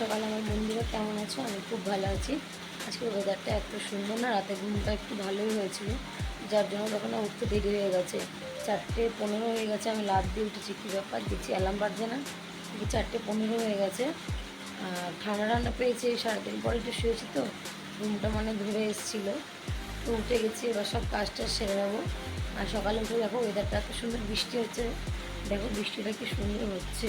সকাল আমার বন্ধুরা কেমন আছো? আমি খুব ভালো আছি। আজকে ওয়েদারটা এত সুন্দর না রাতে ঘুমটা একটু ভালোই হয়েছিল। যার জন্য তখন উঠতে দেরি হয়ে গেছে, চারটে পনেরো হয়ে গেছে, আমি লাভ দিয়ে উঠেছি, কী ব্যাপার? দেখছি অ্যালার্ম বাজছে না। চারটে পনেরো হয়ে গেছে। আর ঠান্ডা ঠান্ডা পেয়েছে সাড়ে তিন পরে একটু শুয়েছি তো, ঘুমটা মানে ধরে এসেছিল। তো উঠে গেছি, এবার সব কাজটা সেরে নেব। আর সকালে উঠে দেখো ওয়েদারটা এত সুন্দর, বৃষ্টি হচ্ছে। দেখো, বৃষ্টিটা কি সুন্দর হচ্ছে।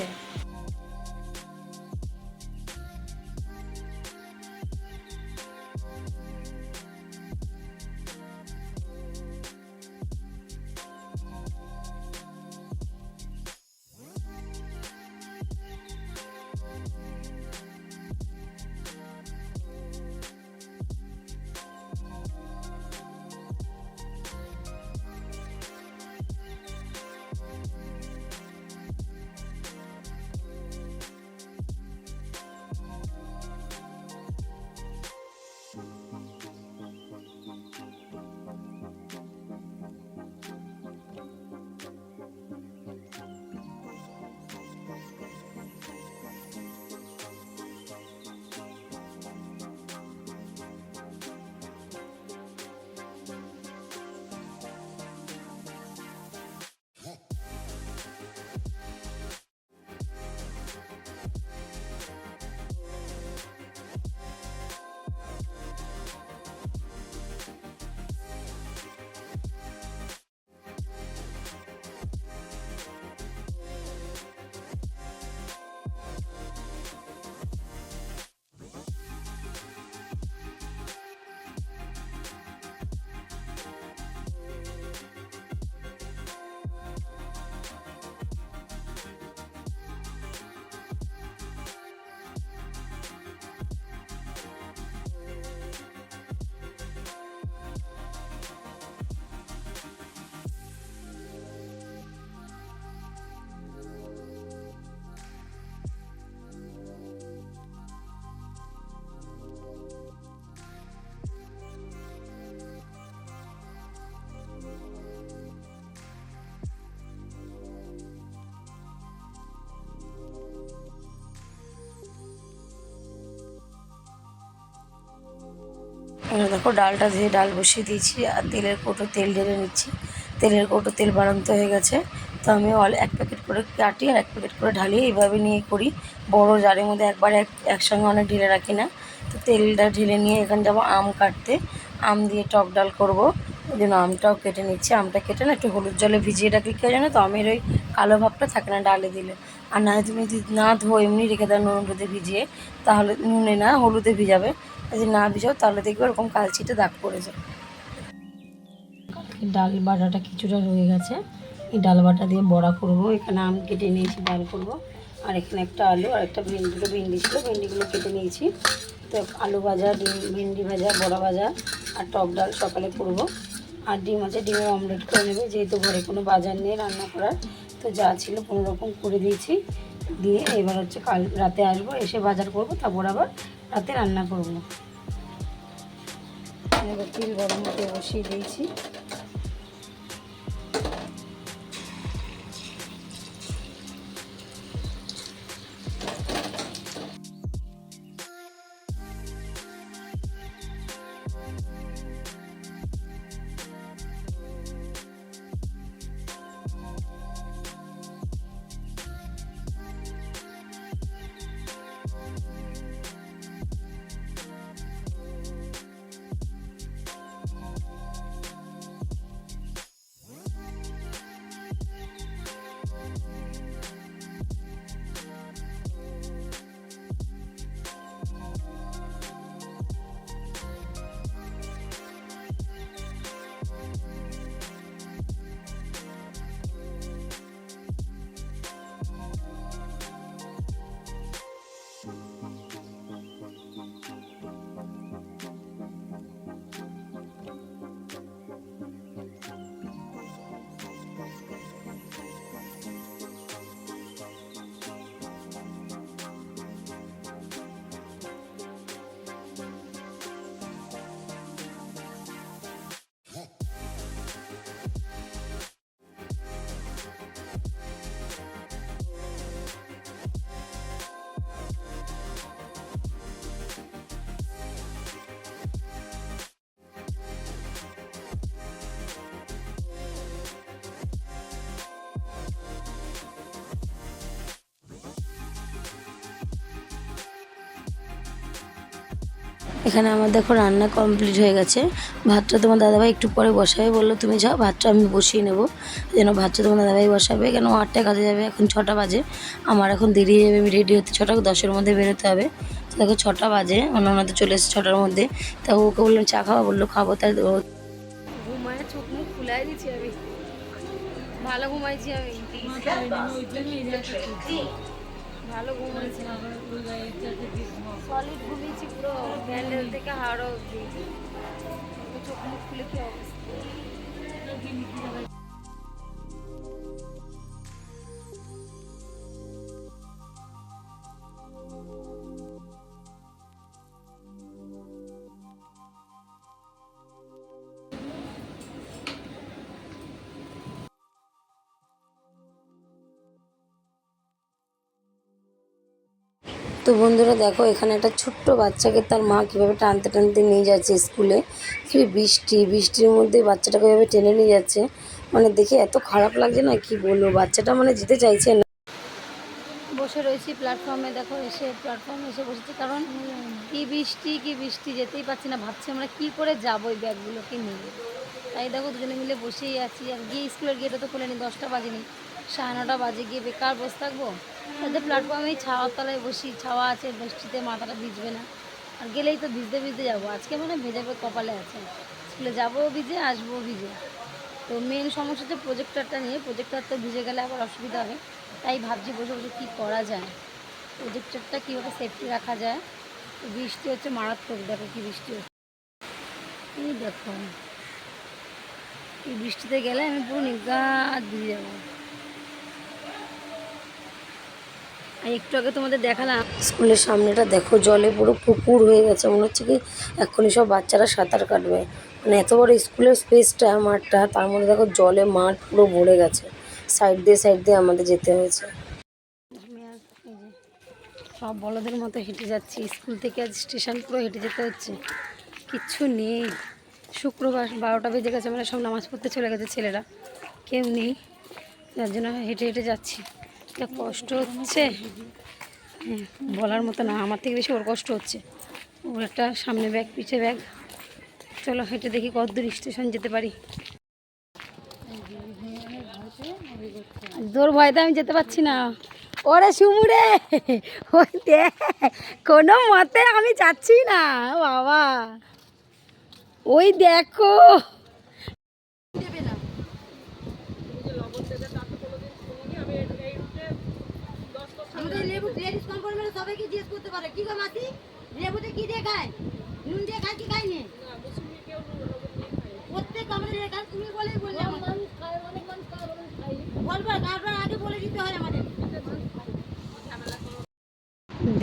এখানে দেখো ডালটা দিয়ে ডাল বসিয়ে দিয়েছি আর তেলের কৌটো তেল ঢেলে নিচ্ছি। তেলের কৌটো তেল বাড়ান্ত হয়ে গেছে। তো আমি অল এক প্যাকেট করে কাটি আর এক প্যাকেট করে ঢালি। এইভাবে নিয়ে করি। বড় জারের মধ্যে একবারে এক, একসঙ্গে অনেক ঢেলে রাখি না। তো তেলটা ঢেলে নিয়ে এখানে যাব আম কাটতে। আম দিয়ে টক ডাল করব। ওই জন্য আমটাও কেটে নিচ্ছি। আমটা কেটে না একটু হলুদ জলে ভিজিয়ে রাখলে কেউ জানো তো? আমের ওই কালো ভাবটা থাকে না ডালে দিলে। আর না তুমি যদি না ধো এমনি রেখে দাও নুন হলুদে ভিজিয়ে, তাহলে নুনে না হলুদে ভিজাবে। যদি না ভিজাও, তাহলে দেখবে ওরকম কালচিটে দাগ পড়ে যায়। ডাল বাটাটা কিছুটা রয়ে গেছে। এই ডাল বাটা দিয়ে বড়া করব। এখানে আম কেটে নিয়েছি, ডাল করব। আর এখানে একটা আলু আর একটা ভেন্ডি। দুটো ভেন্ডি ছিল, ভেন্ডিগুলো কেটে নিয়েছি। তো আলু ভাজা, ডিম, ভেন্ডি ভাজা, বড়া ভাজা আর টক ডাল সকালে করব। আর ডিম আছে, ডিমের অমলেট করে নেবে। যেহেতু ঘরে কোনো বাজার নেই রান্না করার, তো যা ছিল কোনো রকম করে দিয়েছি। দিয়ে এবার হচ্ছে কাল রাতে আসব, এসে বাজার করব। তারপর আবার রাতে রান্না করব। তিল গরম হতে বসিয়ে দিয়েছি। এখানে আমার দেখো রান্না কমপ্লিট হয়ে গেছে। ভাতটা তোমার দাদাভাই একটু পরে বসাবে। বলল তুমি যাও ভাতটা আমি বসিয়ে নেব। যেন ভাতটা তোমার দাদাভাই বসাবে। কেন আটটা কাজে যাবে এখন ছটা বাজে। আমার এখন দেরি হয়ে যাবে আমি রেডি হতে। ছটা দশের মধ্যে বেরোতে হবে। দেখো ছটা বাজে। অন্য তো চলে এসেছে ছটার মধ্যে। তা ওকে বললাম চা খাওয়া বলল খাব। তাই ও ঘুমায় চোখ মুখ দিচ্ছি আমি। ভালো ঘুমাইছি আমি। ভালো ঘুমাইছি। সলিড ঘুমিয়েছি পুরো ব্যান্ডেল থেকে হাওড়া অব্দি চোখ মুখ খুলে কি অবস্থা? তো বন্ধুরা দেখো, এখানে একটা ছোট্ট বাচ্চাকে তার মা কীভাবে টানতে টানতে নিয়ে যাচ্ছে স্কুলে। কি বৃষ্টি, বৃষ্টির মধ্যে বাচ্চাটাকে এভাবে টেনে নিয়ে যাচ্ছে। মানে দেখে এত খারাপ লাগছে না, কি বলব? বাচ্চাটা মানে যেতে চাইছে না। বসে রয়েছি প্ল্যাটফর্মে দেখো এসে প্ল্যাটফর্মে এসে বসেছি। কারণ কি বৃষ্টি কি বৃষ্টি যেতেই পারছি না। ভাবছি আমরা কি করে যাব এই ব্যাগগুলোকে নিয়ে। তাই দেখো, দুজনে মিলে বসেই আছি। আর গিয়ে স্কুলের গেটে তো খুলেনি, দশটা বাজেনি। সাড়ে নটা বাজে, গিয়ে বেকার বসে থাকব? তাদের প্ল্যাটফর্মেই ছাওয়ার তলায় বসি, ছাওয়া আছে, বৃষ্টিতে মাথাটা ভিজবে না। আর গেলেই তো ভিজতে ভিজতে যাব। আজকে মানে ভেজাবে কপালে আছে। স্কুলে যাব ভিজে, আসব ভিজে। তো মেন সমস্যা হচ্ছে প্রজেক্টরটা নিয়ে। প্রজেক্টর তো ভিজে গেলে আবার অসুবিধা হবে। তাই ভাবছি বসে বসে কী করা যায়? প্রজেক্টরটা কীভাবে সেফটি রাখা যায়? তো বৃষ্টি হচ্ছে মারাত্মক। দেখো কী বৃষ্টি হচ্ছে। এই দেখো। এই বৃষ্টিতে গেলে আমি পুরো নির্গাত ভিজে যাব। আর একটু আগে তোমাদের দেখালাম। স্কুলের সামনেটা দেখো জলে পুরো পুকুর হয়ে গেছে। মনে হচ্ছে কি এখনই সব বাচ্চারা সাঁতার কাটবে। মানে এত বড় স্কুলের স্পেসটা মাঠটা তার মধ্যে দেখো জলে মাঠ পুরো ভরে গেছে। সাইড দিয়ে সাইড দিয়ে আমাদের যেতে হয়েছে। সব বলদের মতো হেঁটে যাচ্ছি। স্কুল থেকে আজ স্টেশন পুরো হেঁটে যেতে হচ্ছে। কিচ্ছু নেই। শুক্রবার বারোটা বেজে গেছে মানে সব নামাজ পড়তে চলে গেছে ছেলেরা। কেউ নেই। যার জন্য হেঁটে হেঁটে যাচ্ছি। যা কষ্ট হচ্ছে। বলার মতো না, আমার থেকে বেশি ওর কষ্ট হচ্ছে। ওর একটা সামনে ব্যাগ পিছে ব্যাগ। চলো হেঁটে দেখি কত দূর স্টেশন যেতে পারি। তোর ভয়তে আমি যেতে পারছি না। ওরে সুমুরে, ওই দেখ, কোনো মতে আমি যাচ্ছি না বাবা। ওই দেখো। লেবু লেডিস সবাইকে জিজ্ঞেস করতে কি গো কি খায়? নুন খায় কি প্রত্যেক আমাদের তারপর আগে বলে দিতে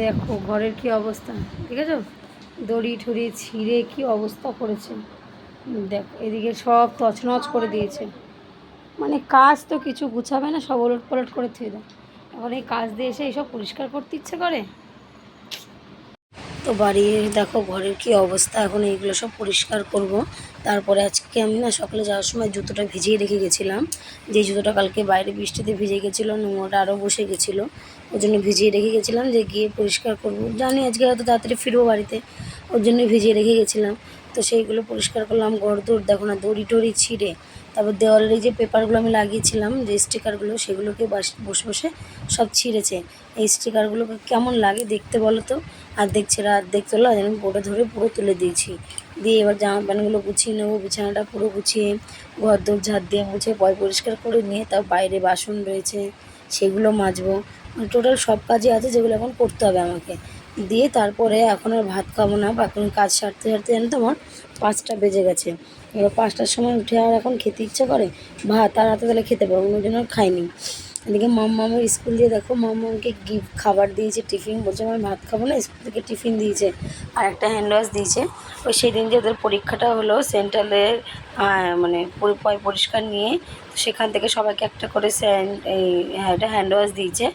দেখো, ঘরের কি অবস্থা? ঠিক আছে দড়ি ঠড়ি ছিঁড়ে কি অবস্থা করেছে। দেখো, এদিকে সব তছনছ করে দিয়েছে। মানে কাজ তো কিছু গুছাবে না, সব ওলট পালট করে থুয়ে দেয় এখন এই কাজ দিয়ে এসে এইসব পরিষ্কার করতে ইচ্ছে করে? তো বাড়ি দেখো, ঘরের কি অবস্থা? এখন এইগুলো সব পরিষ্কার করব। তারপরে আজকে আমি না সকালে যাওয়ার সময় জুতোটা ভিজিয়ে রেখে গেছিলাম। যে জুতোটা কালকে বাইরে বৃষ্টিতে ভিজে গেছিল, নোংরাটা আরও বসে গেছিল। ওই জন্য ভিজিয়ে রেখে গেছিলাম যে গিয়ে পরিষ্কার করব। জানি আজকে হয়তো তাড়াতাড়ি ফিরবো বাড়িতে। ওর জন্য ভিজিয়ে রেখে গেছিলাম। তো সেইগুলো পরিষ্কার করলাম ঘর দৌড়, দেখো না, দড়ি টড়ি ছিঁড়ে। তারপর দেওয়ালের এই যে পেপারগুলো আমি লাগিয়েছিলাম, যে স্টিকারগুলো, সেগুলোকে বাস- বসে সব ছিঁড়েছে। এই স্টিকারগুলোকে কেমন লাগে দেখতে বলো তো? আর অর্ধেক ছেঁড়া অর্ধেক তোলা যেন বোর্ডে ধরে পুরো তুলে দিয়েছি। দিয়ে এবার জামা প্যান্টগুলো গুছিয়ে নেব, বিছানাটা পুরো গুছিয়ে, ঘর দৌড় ঝাড় দিয়ে মুছে পয় পরিষ্কার করে নিয়ে তার বাইরে বাসন রয়েছে, সেগুলো মাজবো। মানে টোটাল সব কাজই আছে যেগুলো এখন করতে হবে আমাকে। দিয়ে তারপরে এখন আর ভাত খাব না, বা এখন কাজ সারতে সারতে জানো তোমার পাঁচটা বেজে গেছে। এবার পাঁচটার সময় উঠে আর এখন খেতে ইচ্ছা করে? ভাত আর রাতে তাহলে খেতে পারব ওই জন্য খাইনি। এদিকে মাম্মামের স্কুল দিয়ে দেখো মাম্মামকে গিফট খাবার দিয়েছে, টিফিন বলছে, আমি ভাত খাব না, স্কুল থেকে টিফিন দিয়েছে। আর একটা হ্যান্ড ওয়াশ দিয়েছে। ওই সেদিন যে ওদের পরীক্ষাটা হলো, সেন্ট্রালের মানে পরিষ্কার নিয়ে সেখান থেকে সবাইকে একটা করে এই হ্যাঁ এটা হ্যান্ড ওয়াশ দিয়েছে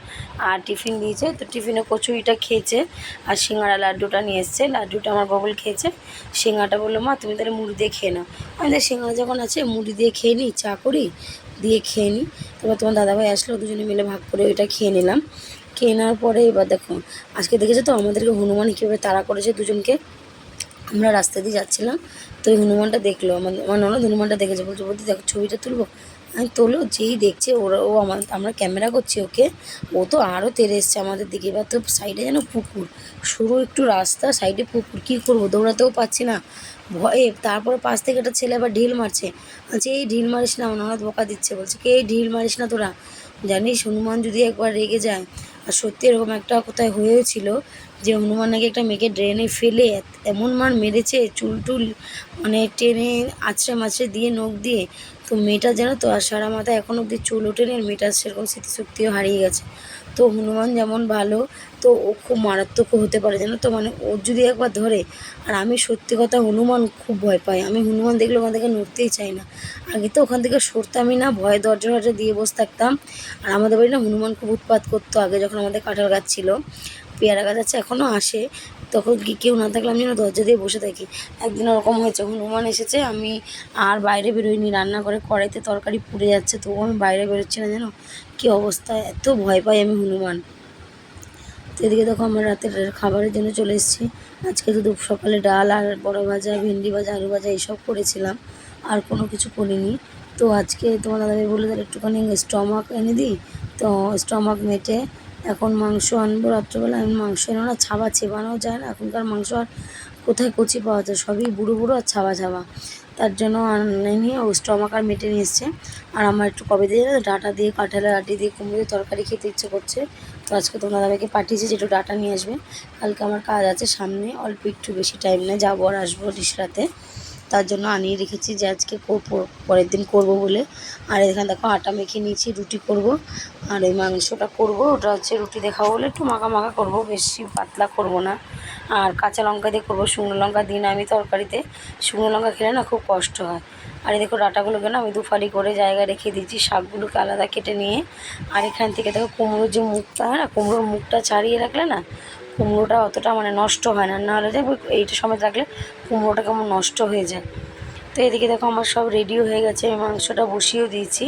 আর টিফিন দিয়েছে। তো টিফিনে কচুরিটা খেয়েছে আর সিঙ্গারা লাড্ডুটা নিয়ে এসছে। লাড্ডুটা আমার ববল খেয়েছে। সিঙ্গাটা বলল, মা, তুমি তাহলে মুড়ি দিয়ে খেয়ে নাও। আমি তাহলে সিঙ্গারা যখন আছে, মুড়ি দিয়ে খেয়ে নিই চা করি? দিয়ে খেয়ে নিই। তারপর তোমার দাদাভাই আসলো, দুজনে মিলে ভাগ করে ওইটা খেয়ে নিলাম। খেয়ে নেওয়ার পরে এবার দেখো, আজকে দেখেছ তো আমাদেরকে হনুমান কীভাবে তাড়া করেছে দুজনকে? আমরা রাস্তা দিয়ে যাচ্ছিলাম, তো ওই হনুমানটা দেখল। আমার আমার ননদ হনুমানটা দেখেছে, বলছে বলতে দেখো, ছবিটা তুলবো? আমি তোলো, যেই দেখছে, ওরা, ও আমার, আমরা ক্যামেরা করছি ওকে। ও তো আরও তেরে এসছে আমাদের দিকে। এবার তো সাইডে যেন পুকুর, সরু একটু রাস্তা, সাইডে পুকুর, কী করব? দৌড়াতেও পাচ্ছি না। ভয়ে তারপরে পাশ থেকে একটা ছেলে আবার ঢিল মারছে। বলছে, এই ঢিল মারিস না আমার বকা দিচ্ছে। বলছে, কে এই ঢিল মারিস না তোরা? জানিস হনুমান যদি একবার রেগে যায়, আর সত্যি এরকম একটা কোথায় হয়েছিল যে হনুমান নাকি একটা মেয়েকে ড্রেনে ফেলে এমন মার মেরেছে, চুল টুল মানে টেনে আছড়ে মাছড়ে দিয়ে নখ দিয়ে। তো মেয়েটা যেন তো আর সারা মাথা এখন অব্দি চুল ওঠেনি, আর মেয়েটার সেরকম স্মৃতিশক্তিও হারিয়ে গেছে। তো হনুমান যেমন ভালো, তো ও খুব মারাত্মকও হতে পারে, জানো তো? মানে ওর যদি একবার ধরে, আর আমি সত্যি কথা হনুমান খুব ভয় পাই। আমি হনুমান দেখলে ওখান থেকে নড়তেই চাই না। আগে তো ওখান থেকে সরতামই না, ভয়ে দরজা টরজা দিয়ে বসে থাকতাম। আর আমাদের বাড়ি না হনুমান খুব উৎপাত করতো আগে যখন আমাদের কাঁঠাল গাছ ছিল। পেয়ারা গাছ আছে, এখনও আসে। তখন কি কেউ না থাকলে আমি যেন দরজা দিয়ে বসে থাকি। একদিন ওরকম হয়েছে, হনুমান এসেছে, আমি আর বাইরে বেরোইনি। রান্না করে কড়াইতে তরকারি পুড়ে যাচ্ছে তবু আমি বাইরে বেরোচ্ছি না, জানো? কী অবস্থা? এত ভয় পাই আমি হনুমান। তো এদিকে দেখো আমরা রাতের খাবারের জন্য চলে এসেছি। আজকে তো সকালে ডাল আর বড় ভাজা, ভেন্ডি ভাজা, আলু ভাজা এইসব করেছিলাম। আর কোনো কিছু করিনি। তো আজকে তোমার দাদাভাই বলে তাহলে একটুখানি স্টমাক এনে দিই। তো স্টমাক মেটে এখন মাংস আনব রাত্রেবেলা। আমি মাংস এনে না, ছাবা চেবানো যায় না। এখনকার মাংস আর কোথায় কচি পাওয়া যায়? সবই বুড়ো বুড়ো আর ছাবা ছাবা। তার জন্য আনিনি ও স্টমাক আর মেটে নিয়ে এসছে। আর আমার একটু কবে দিয়ে ডাটা দিয়ে, কাঁঠালের আটি দিয়ে কুমড়ো তরকারি খেতে ইচ্ছে করছে। তো আজকে তোমরা দাদাকে পাঠিয়েছি যে একটু ডাটা নিয়ে আসবে। কালকে আমার কাজ আছে সামনে, অল্প একটু বেশি টাইম নেই, যাব আর আসব রাতে তার জন্য আনিয়ে রেখেছি যে আজকে পরের দিন করব বলে। আর এখানে দেখো আটা মেখে নিয়েছি, রুটি করব। আর ওই মাংসটা করব, ওটা হচ্ছে রুটি দেখাবো বলে একটু মাখা মাখা করব, বেশি পাতলা করব না। আর কাঁচা লঙ্কা দিয়ে করব, শুকনো লঙ্কা দিই না আমি তরকারিতে। শুকনো লঙ্কা খেলে না খুব কষ্ট হয়। আর এই দেখো ডাটাগুলোকে না আমি দুফালি করে জায়গা রেখে দিয়েছি, শাকগুলোকে আলাদা কেটে নিয়ে। আর এখান থেকে দেখো কুমড়োর যে মুখটা, হয় না? কুমড়োর মুখটা ছাড়িয়ে রাখলে না কুমড়োটা অতটা মানে নষ্ট হয় না। নাহলে দেখো এইটা সময় রাখলে কুমড়োটা কেমন নষ্ট হয়ে যায়। তো এদিকে দেখো আমার সব রেডি হয়ে গেছে, আমি মাংসটা বসিয়েও দিয়েছি।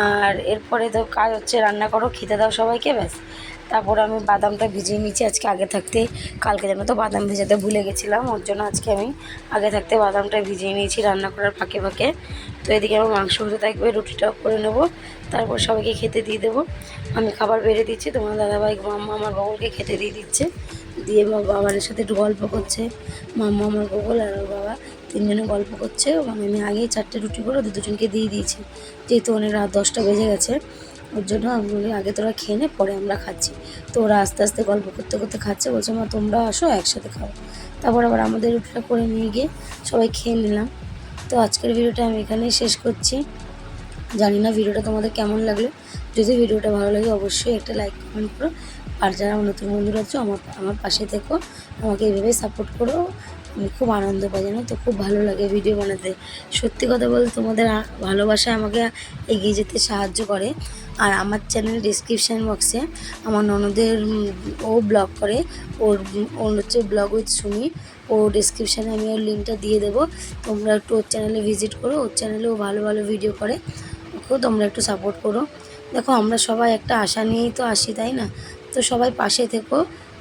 আর এরপরে তো কাজ হচ্ছে রান্না করো, খেতে দাও সবাইকে, ব্যাস। তারপর আমি বাদামটা ভিজিয়ে নিয়েছি আজকে আগে থাকতে। কালকে যেন তো বাদাম ভেজাতে ভুলে গেছিলাম, ওর জন্য আজকে আমি আগে থাকতে বাদামটা ভিজিয়ে নিয়েছি রান্না করার ফাঁকে ফাঁকে। তো এদিকে আমার মাংস হতে থাকবে, রুটিটাও করে নেব। তারপর সবাইকে খেতে দিয়ে দেবো। আমি খাবার বেড়ে দিচ্ছি, তোমার দাদাভাই মাম্মা আমার বগলকে খেতে দিয়ে দিচ্ছে। দিয়ে বা- বাবার সাথে একটু গল্প করছে। মাম্মা আমার বগল আর ওর বাবা তিনজনে গল্প করছে। মানে আমি আগেই চারটে রুটি করে ওদের দুজনকে দিয়ে দিয়েছি। যেহেতু অনেক রাত দশটা বেজে গেছে, ওর জন্য আমি বলি, আগে তোরা খেয়ে নে, পরে আমরা খাচ্ছি। তো ওরা আস্তে আস্তে গল্প করতে করতে খাচ্ছে। বলছে, মা, তোমরা আসো, একসাথে খাও। তারপর আবার আমাদের রুটিটা করে নিয়ে গিয়ে সবাই খেয়ে নিলাম। তো আজকের ভিডিওটা আমি এখানেই শেষ করছি। জানি না ভিডিওটা তোমাদের কেমন লাগল। যদি ভিডিওটা ভালো লাগে, অবশ্যই একটা লাইক কমেন্ট করো। আর যারা নতুন বন্ধুরা আছো, আমার আমার পাশে থেকো। আমাকে এইভাবে সাপোর্ট করো, আমি খুব আনন্দ পাই, জানো তো? খুব ভালো লাগে ভিডিও বানাতে। সত্যি কথা বলতে, তোমাদের ভালোবাসা আমাকে এগিয়ে যেতে সাহায্য করে। আর আমার চ্যানেল ডিসক্রিপশান বক্সে আমার ননদের, ও ব্লগ করে। ওর ওর হচ্ছে ব্লগ উইথ সুমি ও ডিসক্রিপশানে আমি ওর লিঙ্কটা দিয়ে দেবো। তোমরা একটু ওর চ্যানেলে ভিজিট করো। ওর চ্যানেলেও ভালো ভালো ভিডিও করে। ওকেও তোমরা একটু সাপোর্ট করো। দেখো, আমরা সবাই একটা আশা নিয়েই তো আসি, তাই না? তো সবাই পাশে থেকো,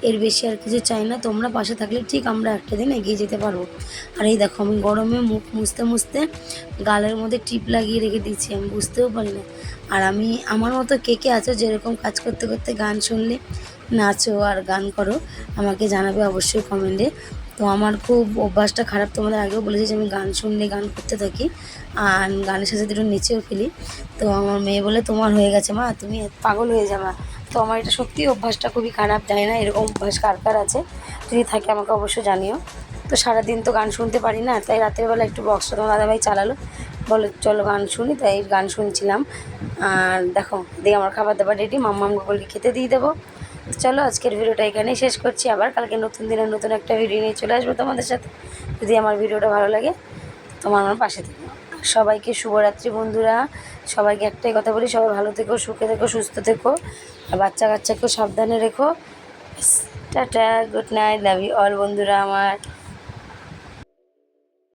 এর বেশি আর কিছু চাই না। তোমরা পাশে থাকলে ঠিক আমরা একটা দিন এগিয়ে যেতে পারব। আর এই দেখো, আমি গরমে মুখ মুছতে মুছতে গালের মধ্যে টিপ লাগিয়ে রেখে দিয়েছি, আমি বুঝতেও পারি না। আর আমি, আমার মতো কে কে আছো যেরকম কাজ করতে করতে গান শুনলে নাচো আর গান করো, আমাকে জানাবে অবশ্যই কমেন্টে তো আমার খুব অভ্যাসটা খারাপ তোমাদের আগেও বলেছি যে আমি গান শুনলে গান করতে থাকি, আর গানের সাথে একটু নেচেও ফেলি। তো আমার মেয়ে বলে, তোমার হয়ে গেছে মা, তুমি পাগল হয়ে যাবা। তো আমার এটা সত্যি অভ্যাসটা খুবই খারাপ, জানি না এরকম অভ্যাস কার কার আছে। যদি থাকে আমাকে অবশ্যই জানিও। তো সারাদিন তো গান শুনতে পারি না, তাই রাতের বেলা একটু বক্সটা তোমার দাদাভাই চালালো। বলে, চলো গান শুনি। তাই গান শুনছিলাম। আর দেখো, দিয়ে আমার খাবার দাবার রেডি মাম্মাম গুগলকে খেতে দিয়ে দেবো। চলো, আজকের ভিডিওটা এখানেই শেষ করছি। আবার কালকে নতুন দিনের নতুন একটা ভিডিও নিয়ে চলে আসব তোমাদের সাথে। যদি আমার ভিডিওটা ভালো লাগে, তোমার আমার পাশে থেকো। সবাইকে শুভরাত্রি বন্ধুরা। সবাইকে একটাই কথা বলি, সবাই ভালো থেকো, সুখে থেকো, সুস্থ থেকো। আর বাচ্চা কাচ্চাকেও সাবধানে রেখো। Tata, good night, love you all বন্ধুরা আমার।